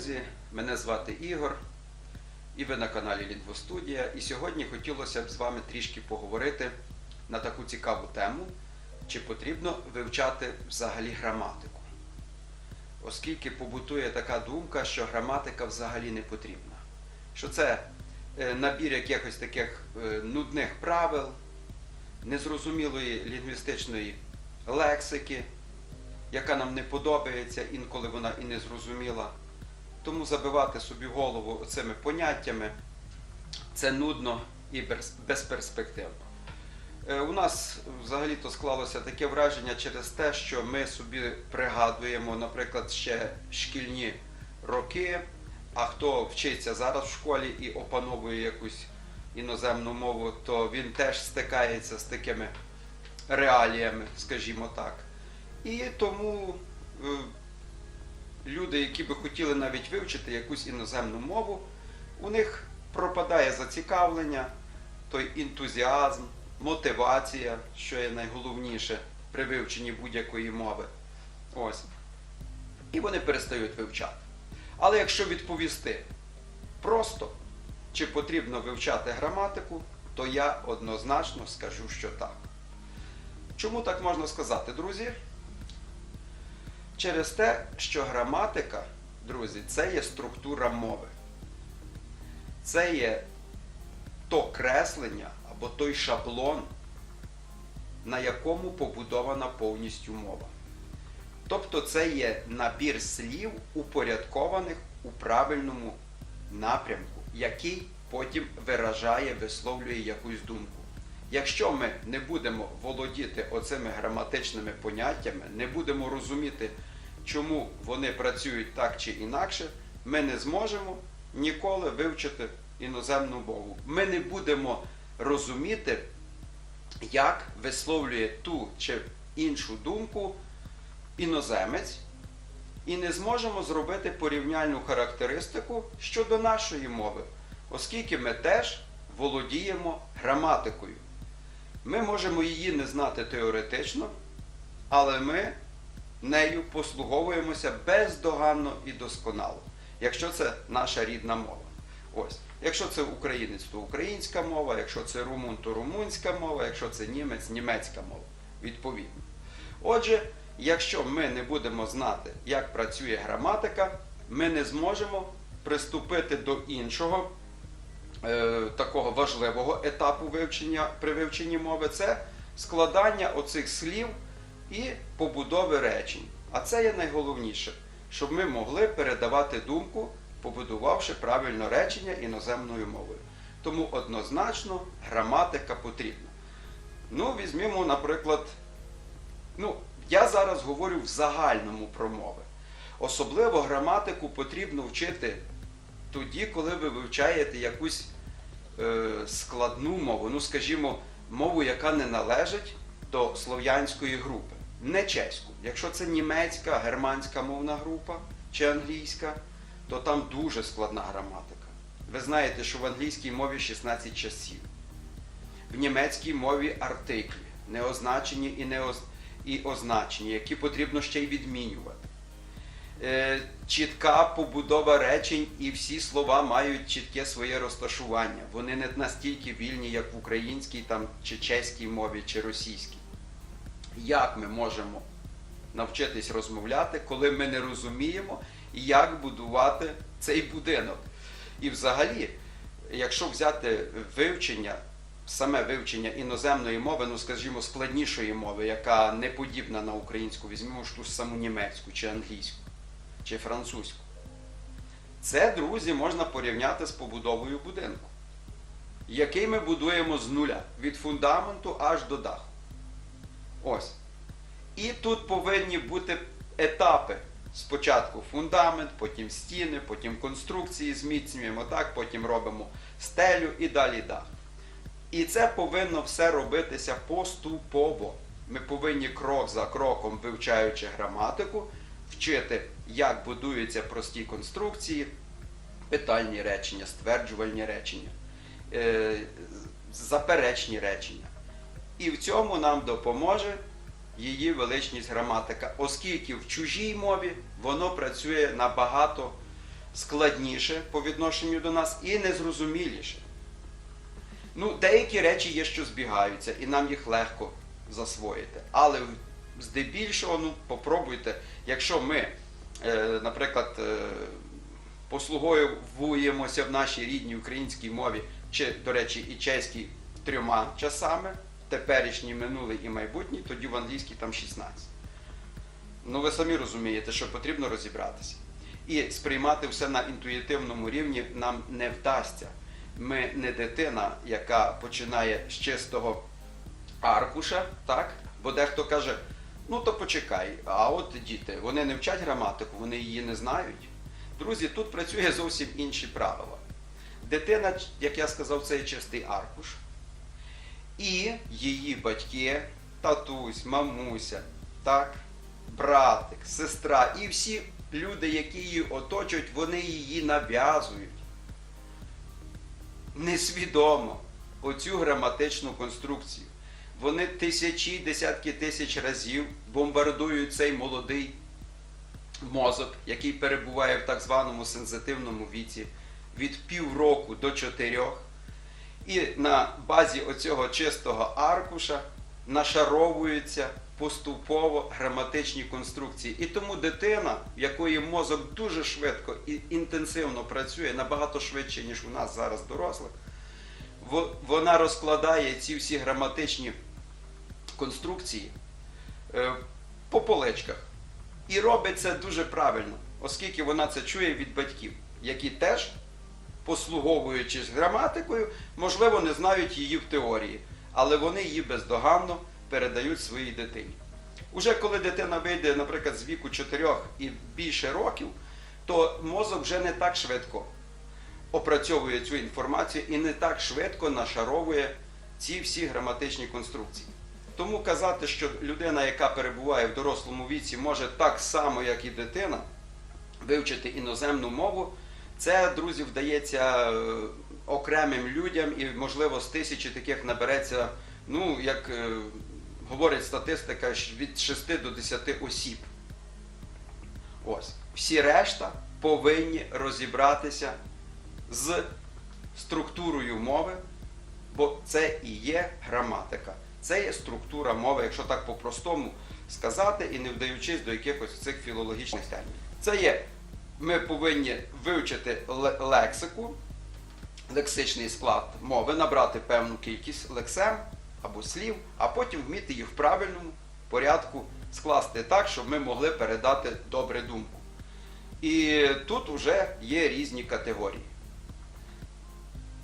друзі! Мене звати Ігор, і ви на каналі Лінгвостудія. І сьогодні хотілося б з вами трішки поговорити на таку цікаву тему, чи потрібно вивчати взагалі граматику. Оскільки побутує така думка, що граматика взагалі не потрібна. Що це е, набір якихось таких е, нудних правил, незрозумілої лінгвістичної лексики, яка нам не подобається, інколи вона і не зрозуміла. Тому забивати собі голову цими поняттями це нудно і безперспективно. Е, У нас взагалі-то склалося таке враження через те, що ми собі пригадуємо, наприклад, ще шкільні роки, а хто вчиться зараз в школі і опановує якусь іноземну мову, то він теж стикається з такими реаліями, скажімо так. І тому е, люди, які би хотіли навіть вивчити якусь іноземну мову, у них пропадає зацікавлення, той ентузіазм, мотивація, що є найголовніше при вивченні будь-якої мови. Ось. І вони перестають вивчати. Але якщо відповісти просто, чи потрібно вивчати граматику, то я однозначно скажу, що так. Чому так можна сказати, друзі? Через те, що граматика, друзі, це є структура мови. Це є то креслення або той шаблон, на якому побудована повністю мова. Тобто це є набір слів, упорядкованих у правильному напрямку, який потім виражає, висловлює якусь думку. Якщо ми не будемо володіти оцими граматичними поняттями, не будемо розуміти, чому вони працюють так чи інакше, ми не зможемо ніколи вивчити іноземну мову. Ми не будемо розуміти, як висловлює ту чи іншу думку іноземець, і не зможемо зробити порівняльну характеристику щодо нашої мови, оскільки ми теж володіємо граматикою. Ми можемо її не знати теоретично, але ми нею послуговуємося бездоганно і досконало, якщо це наша рідна мова. Ось. Якщо це українець, то українська мова, якщо це румун, то румунська мова, якщо це німець, німецька мова. Відповідно. Отже, якщо ми не будемо знати, як працює граматика, ми не зможемо приступити до іншого е, такого важливого етапу вивчення при вивченні мови це складання оцих слів і побудови речень. А це є найголовніше, щоб ми могли передавати думку, побудувавши правильно речення іноземною мовою. Тому однозначно граматика потрібна. Ну, візьмімо, наприклад, ну, я зараз говорю в загальному про мови. Особливо граматику потрібно вчити тоді, коли ви вивчаєте якусь е, складну мову, ну, скажімо, мову, яка не належить до слов'янської групи, не чеську. Якщо це німецька, германська мовна група чи англійська, то там дуже складна граматика. Ви знаєте, що в англійській мові 16 часів, в німецькій мові артиклі, неозначені і, неоз... і означені, які потрібно ще й відмінювати. Е, чітка побудова речень, і всі слова мають чітке своє розташування. Вони не настільки вільні, як в українській там, чи чеській мові, чи російській. Як ми можемо навчитись розмовляти, коли ми не розуміємо, як будувати цей будинок? І взагалі, якщо взяти вивчення, саме вивчення іноземної мови, ну скажімо, складнішої мови, яка не подібна на українську, візьмемо ж ту саму німецьку чи англійську чи французьку. Це, друзі, можна порівняти з побудовою будинку, який ми будуємо з нуля, від фундаменту аж до даху. Ось. І тут повинні бути етапи. Спочатку фундамент, потім стіни, потім конструкції зміцнюємо, так, потім робимо стелю і далі дах. І це повинно все робитися поступово. Ми повинні крок за кроком, вивчаючи граматику, вчити, як будуються прості конструкції, питальні речення, стверджувальні речення, е, заперечні речення. І в цьому нам допоможе її величність граматика, оскільки в чужій мові воно працює набагато складніше по відношенню до нас і незрозуміліше. Ну, деякі речі є, що збігаються, і нам їх легко засвоїти. Але здебільшого, ну, попробуйте, якщо ми, е, наприклад, е, послуговуємося в нашій рідній українській мові, чи, до речі, і чеській трьома часами, теперішній, минулий і майбутній, тоді в англійській там 16. Ну, ви самі розумієте, що потрібно розібратися. І сприймати все на інтуїтивному рівні нам не вдасться. Ми не дитина, яка починає з чистого аркуша, так? Бо дехто каже, ну то почекай, а от діти, вони не вчать граматику, вони її не знають. Друзі, тут працює зовсім інші правила. Дитина, як я сказав, це чистий аркуш. І її батьки, татусь, мамуся, так, братик, сестра і всі люди, які її оточують, вони її нав'язують. Несвідомо оцю граматичну конструкцію. Вони тисячі, десятки тисяч разів бомбардують цей молодий мозок, який перебуває в так званому сензитивному віці від півроку до чотирьох. І на базі оцього чистого аркуша нашаровуються поступово граматичні конструкції. І тому дитина, в якої мозок дуже швидко і інтенсивно працює, набагато швидше, ніж у нас зараз дорослих, вона розкладає ці всі граматичні конструкції е, по поличках. І робить це дуже правильно, оскільки вона це чує від батьків, які теж, послуговуючись граматикою, можливо, не знають її в теорії, але вони її бездоганно передають своїй дитині. Уже коли дитина вийде, наприклад, з віку 4 і більше років, то мозок вже не так швидко опрацьовує цю інформацію і не так швидко нашаровує ці всі граматичні конструкції. Тому казати, що людина, яка перебуває в дорослому віці, може так само, як і дитина, вивчити іноземну мову, це, друзі, вдається е, окремим людям, і, можливо, з тисячі таких набереться, ну, як е, говорить статистика, від 6 до 10 осіб. Ось. Всі решта повинні розібратися з структурою мови, бо це і є граматика. Це є структура мови, якщо так по-простому сказати, і не вдаючись до якихось цих філологічних термінів. Це є, ми повинні вивчити лексику, лексичний склад мови, набрати певну кількість лексем або слів, а потім вміти їх в правильному порядку скласти так, щоб ми могли передати добре думку. І тут вже є різні категорії.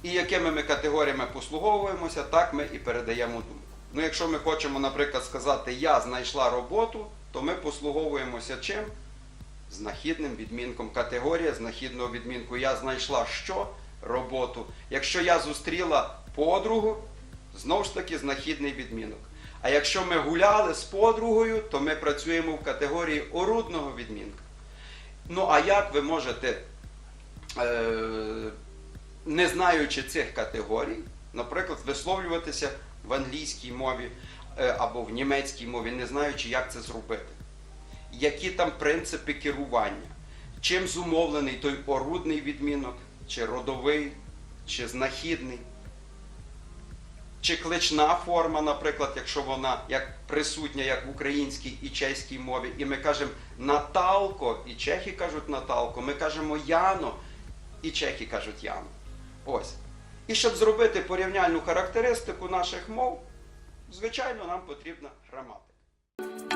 І якими ми категоріями послуговуємося, так ми і передаємо думку. Ну, якщо ми хочемо, наприклад, сказати Я знайшла роботу, то ми послуговуємося чим? Знахідним відмінком. Категорія знахідного відмінку. Я знайшла що? Роботу. Якщо я зустріла подругу, знову ж таки знахідний відмінок. А якщо ми гуляли з подругою, то ми працюємо в категорії орудного відмінка. Ну, а як ви можете, е, не знаючи цих категорій, наприклад, висловлюватися в англійській мові е, або в німецькій мові, не знаючи, як це зробити? Які там принципи керування? Чим зумовлений той орудний відмінок, чи родовий, чи знахідний? Чи клична форма, наприклад, якщо вона як присутня як в українській і чеській мові, і ми кажемо Наталко, і чехи кажуть Наталко, ми кажемо Яно, і чехи кажуть Яно. Ось. І щоб зробити порівняльну характеристику наших мов, звичайно, нам потрібна граматика.